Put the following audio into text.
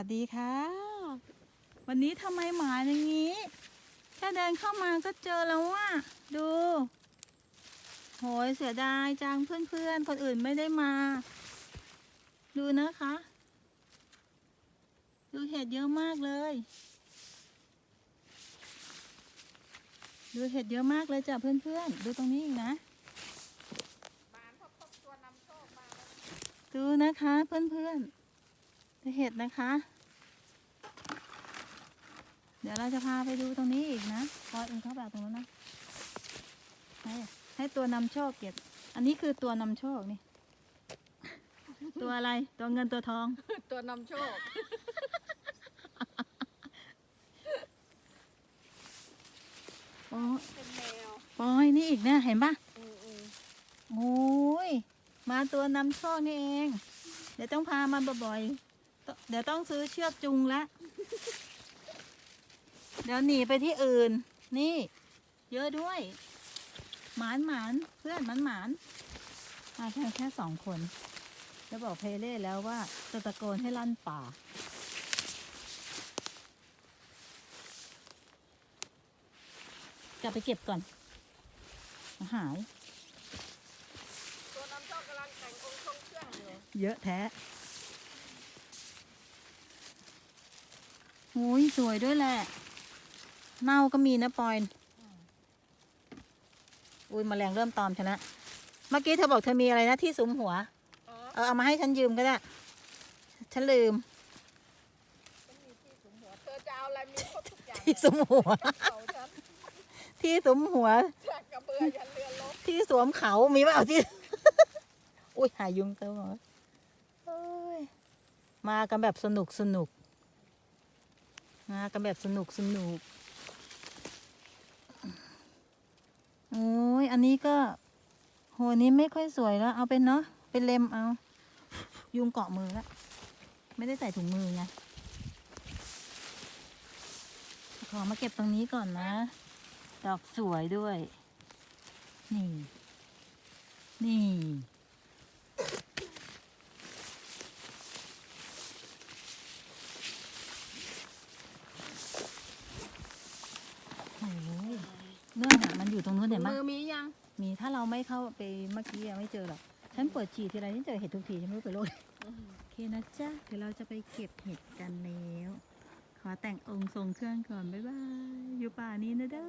วัสดีค่ะ วันนี้ทำไมหมาอย่างนี้ แค่เดินเข้ามาก็เจอแล้วว่ะ ดู โหยเสียดายจังเพื่อนๆ คนอื่นไม่ได้มา ดูนะคะ ดูเห็ดเยอะมากเลย ดูเห็ดเยอะมากเลยจ้ะเพื่อนๆ ดูตรงนี้อีกนะดูนะคะเพื่อนๆดู เห็ดนะคะ เดี๋ยวเราจะพาไปดูตรงนี้อีกนะพอเองเข้าแบบตรงนั้นนะ ให้ให้ตัวนำโชคเก็บอันนี้คือตัวนำโชคนี่ ตัวอะไรตัวเงินตัวทอง ตัวนำโชค โอ้เป็นแมวปอยนี่อีกเนี่ยเห็นปะอืมอืมโอ้ยมาตัวนำโชคนี่เอง เดี๋ยวต้องพามาบ่อยๆต เดี๋ยวต้องซื้อเชือกจุงละเดี๋ยวหนีไปที่อื่น นี่ เยอะด้วย หมานหมานเพื่อนหมานหมานมาแค่แค่สองคนจะบอกเพเล่แล้วว่าจะตะโกนให้ลั่นป่า กลับไปเก็บก่อน หาย ตัวนำโชคกำลังแต่งองค์ทรงเครื่องอยู่ เยอะแท้ โอ้ยสวยด้วยแหละ เน่าก็มีนะปอย อุ้ยแมลงเริ่มตอมชนะ เมื่อกี้เธอบอกเธอมีอะไรนะที่สุมหัวอ๋อเออเอามาให้ฉันยืมก็ได้ ฉันลืมฉันมีที่สุมหัวเธอจะเอาอะไรมีครบทุกอย่างที่สุมหัวกระเป๋าฉันที่สุมหัว จากกระเบือยันเรือลบที่สวมเขามีเปล่าที่ อุ้ยหายุงเต็มหมดเอ้ยมากันแบบสนุกสนุก มากันแบบสนุกสนุกโอ้ยอันนี้ก็โหนนี้ไม่ค่อยสวยแล้ว เอาเป็นเนาะเป็นเล็มเอา ยุงเกาะมือแล้วไม่ได้ใส่ถุงมือไงขอมาเก็บตรงนี้ก่อนนะ ดอกสวยด้วย นี่ นี่ โอ้ยเรื่ องอะมันอยู่ตรงนู้นเห็นไหมมือมียัง มีถ้าเราไม่เข้าไปเมื่อกี้อะไม่เจอหรอก ฉันเปิดฉี่ทีไรนี่เจอเห็ดทุกทีฉันไม่รู้ไปโรยโอเคนะจ๊ะเดี๋ยวเราจะไปเก็บเห็ดกันแล้ว ขอแต่งองค์ทรงเครื่องก่อน บ๊ายบาย อยู่ป่านี้นะเด้อ